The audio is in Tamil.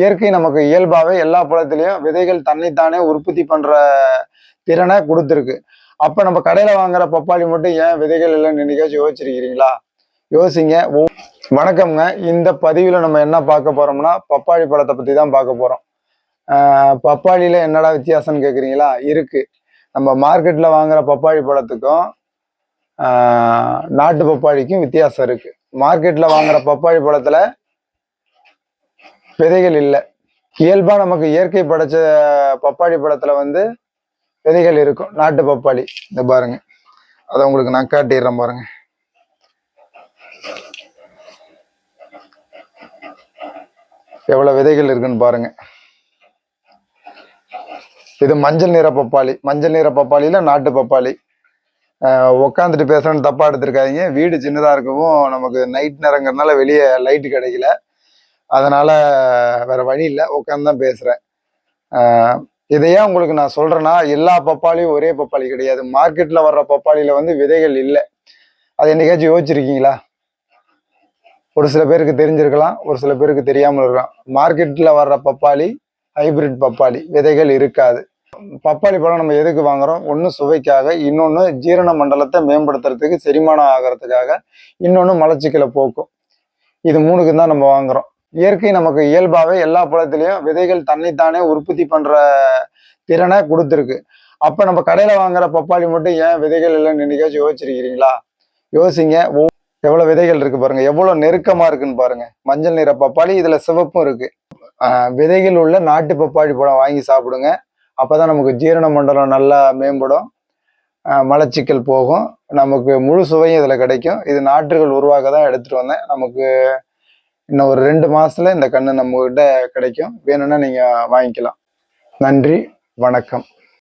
இயற்கை நமக்கு இயல்பாகவே எல்லா பழத்துலேயும் விதைகள் தன்னைத்தானே உற்பத்தி பண்ணுற திறனை கொடுத்துருக்கு. அப்போ நம்ம கடையில் வாங்குற பப்பாளி மட்டும் ஏன் விதைகள் இல்லைன்னு என்னைக்காச்சும் யோசிச்சிருக்கிறீங்களா யோசிங்க. வணக்கம்ங்க. இந்த பதிவில் நம்ம என்ன பார்க்க போகிறோம்னா பப்பாளி பழத்தை பற்றி தான் பார்க்க போகிறோம் பப்பாளியில் என்னடா வித்தியாசம்னு கேட்குறீங்களா இருக்குது நம்ம மார்க்கெட்டில் வாங்குற பப்பாளி பழத்துக்கும் நாட்டு பப்பாளிக்கும் வித்தியாசம் இருக்குது மார்க்கெட்டில் வாங்குற பப்பாளி பழத்தில் விதைகள் இல்லை. இயல்பாக நமக்கு இயற்கை படைச்ச பப்பாளி பழத்தில் வந்து விதைகள் இருக்கும். நாட்டு பப்பாளி. இந்த பாருங்க. அதை உங்களுக்கு நான் காட்டிடுறேன் பாருங்க. எவ்வளோ விதைகள் இருக்குன்னு பாருங்க. இது மஞ்சள் நிற பப்பாளி. மஞ்சள் நிற பப்பாளியில் நாட்டு பப்பாளி. உட்காந்துட்டு பேசுறேன்னு தப்பா எடுத்துருக்காதீங்க. வீடு சின்னதாக இருக்கவும் நமக்கு நைட் நேரங்கிறதுனால வெளியே லைட்டு கிடைக்கல. அதனால வேற வழி இல்லை. உட்காந்து தான் பேசுறேன். இதையே உங்களுக்கு நான் சொல்றேன்னா எல்லா பப்பாளியும் ஒரே பப்பாளி கிடையாது. மார்க்கெட்ல வர்ற பப்பாளியில வந்து விதைகள் இல்லை. அது என்னைக்காச்சும் யோசிச்சிருக்கீங்களா? ஒரு சில பேருக்கு தெரிஞ்சிருக்கலாம் ஒரு சில பேருக்கு தெரியாமல் இருக்கலாம். மார்க்கெட்டில் வர்ற பப்பாளி ஹைபிரிட் பப்பாளி விதைகள் இருக்காது. பப்பாளி பழம் நம்ம எதுக்கு வாங்குறோம்? ஒன்று சுவைக்காக இன்னொன்று ஜீரண மண்டலத்தை மேம்படுத்துறதுக்கு செரிமானம் ஆகிறதுக்காக இன்னொன்று மலச்சிக்கலை போக்கும். இது மூணுக்கு தான் நம்ம வாங்குறோம். இயற்கை நமக்கு இயல்பாகவே எல்லா பழத்துலேயும் விதைகள் தன்னைத்தானே உற்பத்தி பண்ணுற திறனை கொடுத்துருக்கு. அப்போ நம்ம கடையில் வாங்குற பப்பாளி மட்டும் ஏன் விதைகள் இல்லைன்னு என்னைக்காச்சும் யோசிச்சிருக்கிறீங்களா? யோசிங்க. எவ்வளோ விதைகள் இருக்குது பாருங்கள் எவ்வளோ நெருக்கமாக இருக்குன்னு பாருங்கள் மஞ்சள் நிற பப்பாளி இதில் சிவப்பும் இருக்குது விதைகள் உள்ள நாட்டு பப்பாளி பழம் வாங்கி சாப்பிடுங்க. அப்போ தான் நமக்கு ஜீரண மண்டலம் நல்லா மேம்படும். மலச்சிக்கல் போகும். நமக்கு முழு சுவையும் இதில் கிடைக்கும். இது நாற்றுகள் உருவாக்க தான் எடுத்துகிட்டு வந்தேன். நமக்கு இன்னும் ஒரு ரெண்டு மாசத்துல இந்த கண்ணு நம்ம கிட்ட கிடைக்கும். வேணும்னா நீங்க வாங்கிக்கலாம். நன்றி. வணக்கம்.